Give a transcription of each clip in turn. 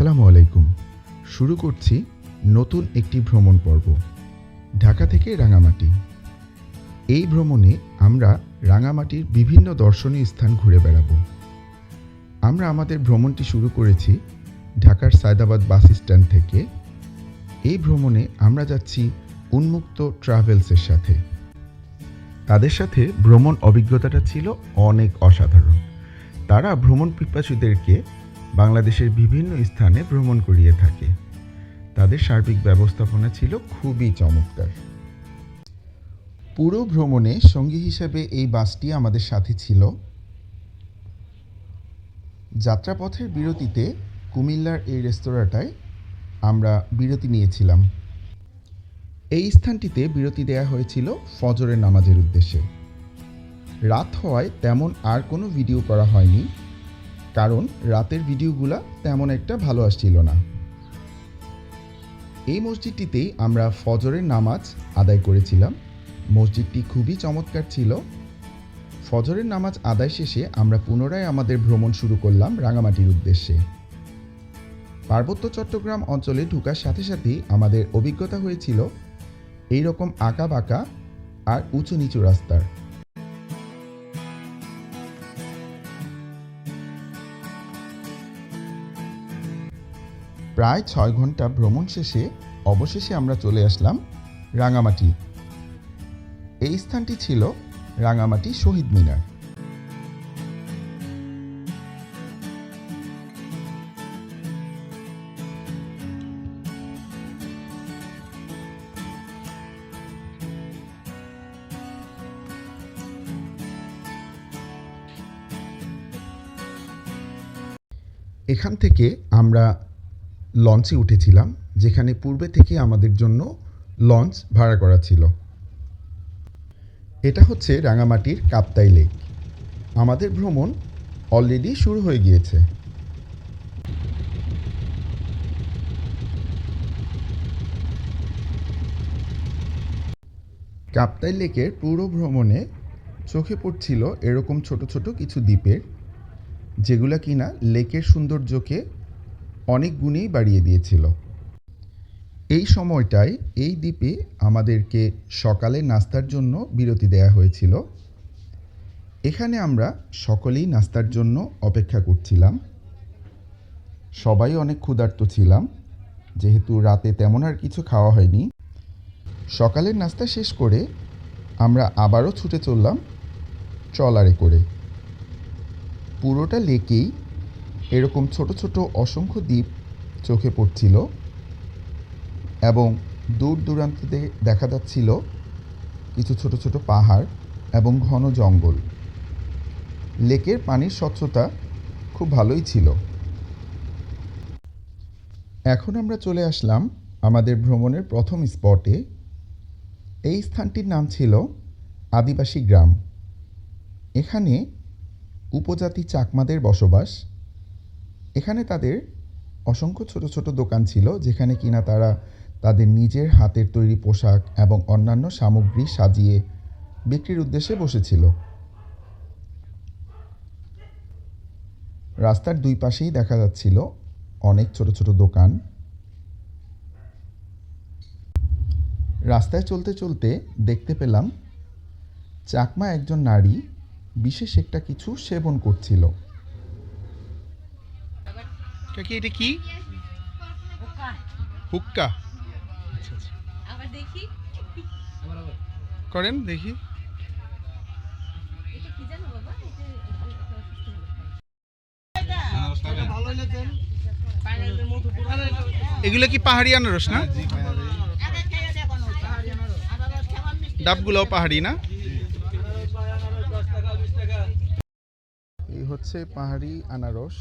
আসসালামু আলাইকুম। শুরু করছি নতুন একটি ভ্রমণ পর্ব, ঢাকা থেকে রাঙামাটি। এই ভ্রমণে আমরা রাঙামাটির বিভিন্ন দর্শনীয় স্থান ঘুরে বেড়াবো। আমরা আমাদের ভ্রমণটি শুরু করেছি ঢাকার সায়দাবাদ বাস স্ট্যান্ড থেকে। এই ভ্রমণে আমরা যাচ্ছি উন্মুক্ত ট্রাভেলসের সাথে। তাদের সাথে ভ্রমণ অভিজ্ঞতাটা ছিল অনেক অসাধারণ। তারা ভ্রমণ পিপাসুদেরকে বাংলাদেশের বিভিন্ন স্থানে ভ্রমণ করিয়ে থাকে। তাদের সার্বিক ব্যবস্থাপনা ছিল খুবই চমৎকার। পুরো ভ্রমণে সঙ্গী হিসেবে এই বাসটি আমাদের সাথে ছিল। যাত্রাপথের বিরতিতে কুমিল্লার এই রেস্তোরাঁটায় আমরা বিরতি নিয়েছিলাম। এই স্থানটিতে বিরতি দেয়া হয়েছিল ফজরের নামাজের উদ্দেশ্যে। রাত হওয়ায় তেমন আর কোনো ভিডিও করা হয়নি। কারণ রাতের ভিডিওগুলা তেমন একটা ভালো আসছিল না। এই মসজিদটিতেই আমরা ফজরের নামাজ আদায় করেছিলাম। মসজিদটি খুবই চমৎকার ছিল। ফজরের নামাজ আদায় শেষে আমরা পুনরায় আমাদের ভ্রমণ শুরু করলাম রাঙামাটির উদ্দেশ্যে। পার্বত্য চট্টগ্রাম অঞ্চলে ঢোকার সাথে সাথেই আমাদের অভিজ্ঞতা হয়েছিল এই রকম আঁকা বাঁকা আর উঁচু নিচু রাস্তার। প্রায় ছয় ঘণ্টা ভ্রমণ শেষে অবশেষে আমরা চলে আসলাম রাঙামাটি। এই স্থানটি ছিল রাঙামাটি শহীদ মিনার। এখান থেকে আমরা লঞ্চে উঠেছিলাম, যেখানে পূর্বে থেকে আমাদের জন্য লঞ্চ ভাড়া করা ছিল। এটা হচ্ছে রাঙামাটির কাপ্তাই লেক। আমাদের ভ্রমণ অলরেডি শুরু হয়ে গিয়েছে। কাপ্তাই লেকের পুরো ভ্রমণে চোখে পড়ছিল এরকম ছোট ছোট কিছু দ্বীপের, যেগুলো কিনা লেকের সৌন্দর্যকে অনেক গুণেই বাড়িয়ে দিয়েছিল। এই সময়টায় এই দ্বীপে আমাদেরকে সকালে নাস্তার জন্য বিরতি দেয়া হয়েছিল। এখানে আমরা সকলেই নাস্তার জন্য অপেক্ষা করছিলাম। সবাই অনেক ক্ষুধার্ত ছিলাম, যেহেতু রাতে তেমন আর কিছু খাওয়া হয়নি। সকালের নাস্তা শেষ করে আমরা আবারও ছুটে চললাম ট্রলারে করে। পুরোটা লেকেই এরকম ছোট ছোট অসংখ্য দ্বীপ চোখে পড়ছিল এবং দূর দূরান্তে দেখা যাচ্ছিল কিছু ছোট ছোট পাহাড় এবং ঘন জঙ্গল। লেকের পানির স্বচ্ছতা খুব ভালোই ছিল। এখন আমরা চলে আসলাম আমাদের ভ্রমণের প্রথম স্পটে। এই স্থানটির নাম ছিল আদিবাসী গ্রাম। এখানে উপজাতি চাকমাদের বসবাস এখানে তাদের অসংখ্য ছোট ছোট দোকান ছিল, যেখানে কিনা তারা তাদের নিজের হাতের তৈরি পোশাক এবং অন্যান্য সামগ্রী সাজিয়ে বিক্রির উদ্দেশ্যে বসেছিল। রাস্তার দুই পাশেই দেখা যাচ্ছিল অনেক ছোট ছোট দোকান। রাস্তায় চলতে চলতে দেখতে পেলাম, চাকমা একজন নারী বিশেষ একটা কিছু সেবন করছিল। কাকি এটা কি? হুক্কা। আচ্ছা আচ্ছা। করেন, দেখি। এটা কি এটা এটা এগুলো কি পাহাড়ি আনারস না? ডাবগুলোও পাহাড়ি না? এই হচ্ছে পাহাড়ি আনারস।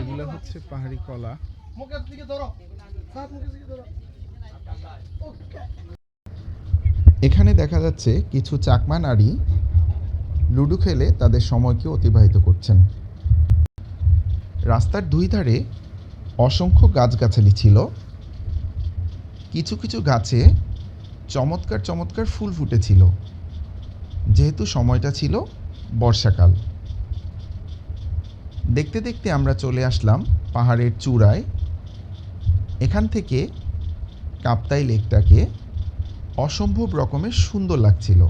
এগুলো হচ্ছে পাহাড়ি কলা। এখানে দেখা যাচ্ছে কিছু চাকমা নারী লুডো খেলে তাদের সময়কে অতিবাহিত করছেন। রাস্তার দুই ধারে অসংখ্য গাছগাছালি ছিল। কিছু কিছু গাছে চমৎকার চমৎকার ফুল ফুটেছিল। যেহেতু সময়টা ছিল বর্ষাকাল। দেখতে দেখতে আমরা চলে আসলাম পাহাড়ের চূড়ায়। এখান থেকে কাপ্তাই লেকটাকে অসম্ভব রকমের সুন্দর লাগছিল।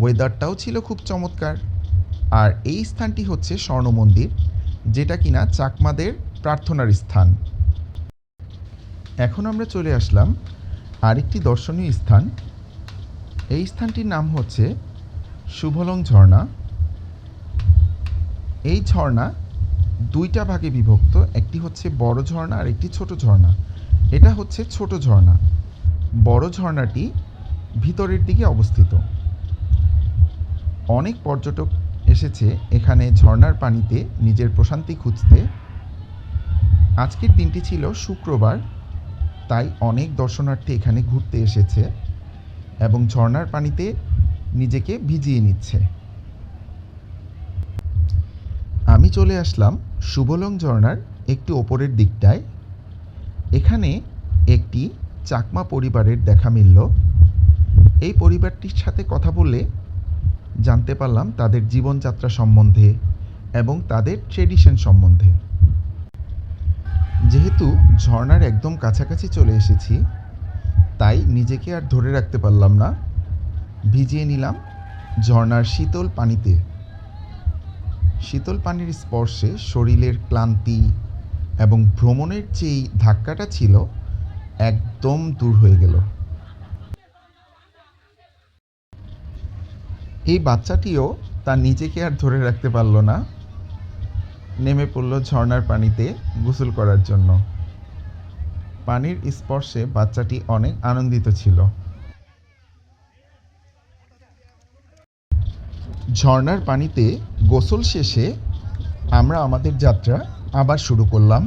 ওয়েদারটাও ছিল খুব চমৎকার। আর এই স্থানটি হচ্ছে স্বর্ণ মন্দির, যেটা কিনা চাকমাদের প্রার্থনার স্থান। এখন আমরা চলে আসলাম আরেকটি দর্শনীয় স্থান। এই স্থানটির নাম হচ্ছে শুভলং ঝর্ণা। এই ঝর্ণা দুইটা ভাগে বিভক্ত, একটি হচ্ছে বড় ঝর্ণা আর একটি ছোট ঝর্ণা। এটা হচ্ছে ছোট ঝর্ণা। বড় ঝর্ণাটি ভিতরের দিকে অবস্থিত। অনেক পর্যটক এসেছে এখানে ঝর্ণার পানিতে নিজের প্রশান্তি খুঁজতে। আজকের দিনটি ছিল শুক্রবার, তাই অনেক দর্শনার্থী এখানে ঘুরতে এসেছে এবং ঝর্ণার পানিতে নিজেকে ভিজিয়ে নিচ্ছে। চলে আসলাম শুভলং ঝর্ণার একটু ওপরের দিকটায়। এখানে একটি চাকমা পরিবারের দেখা মিলল। এই পরিবারটির সাথে কথা বলে জানতে পারলাম তাদের জীবনযাত্রা সম্বন্ধে এবং তাদের ট্রেডিশন সম্বন্ধে। যেহেতু ঝর্ণার একদম কাছাকাছি চলে এসেছি, তাই নিজেকে আর ধরে রাখতে পারলাম না। ভিজিয়ে নিলাম ঝর্ণার শীতল পানিতে। শীতল পানির স্পর্শে শরীরের ক্লান্তি এবং ভ্রমণের যেই ধাক্কাটা ছিল, একদম দূর হয়ে গেল। এই বাচ্চাটিও তার নিজেকে আর ধরে রাখতে পারল না। নেমে পড়ল ঝর্ণার পানিতে গোসল করার জন্য। পানির স্পর্শে বাচ্চাটি অনেক আনন্দিত ছিল। ঝর্ণার পানিতে গোসল শেষে আমরা আমাদের যাত্রা আবার শুরু করলাম।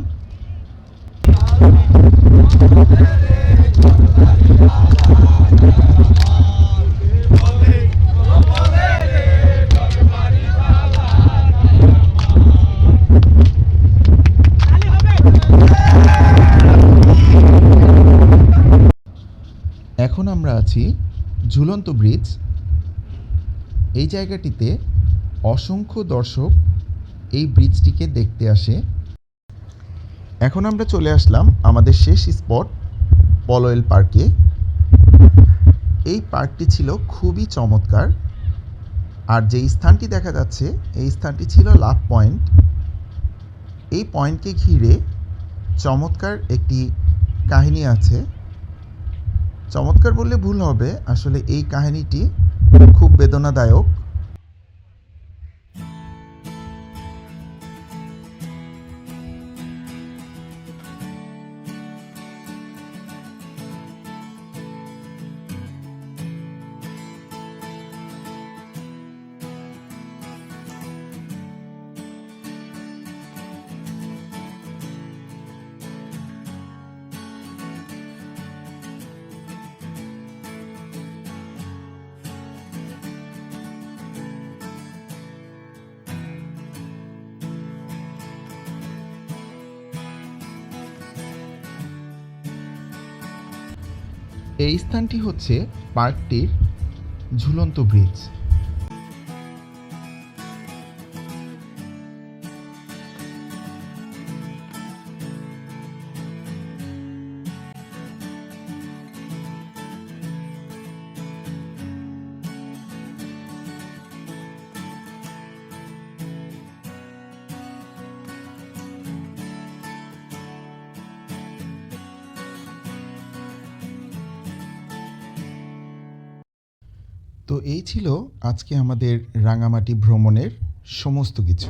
এখন আমরা আছি ঝুলন্ত ব্রিজ। এই জায়গাটিতে অসংখ্য দর্শক এই ব্রিজটিকে দেখতে আসে। এখন আমরা চলে আসলাম আমাদের শেষ স্পট, পলয়েল পার্কে। এই পার্কটি ছিল খুবই চমৎকার। আর যে স্থানটি দেখা যাচ্ছে, এই স্থানটি ছিল লাভ পয়েন্ট। এই পয়েন্টকে ঘিরে চমৎকার একটি কাহিনী আছে। চমৎকার বললে ভুল হবে, আসলে এই কাহিনীটি খুব বেদনাদায়ক। এই স্থানটি হচ্ছে পার্কটির ঝুলন্ত ব্রিজ। তো এই ছিল আজকে আমাদের রাঙামাটি ভ্রমণের সমস্ত কিছু।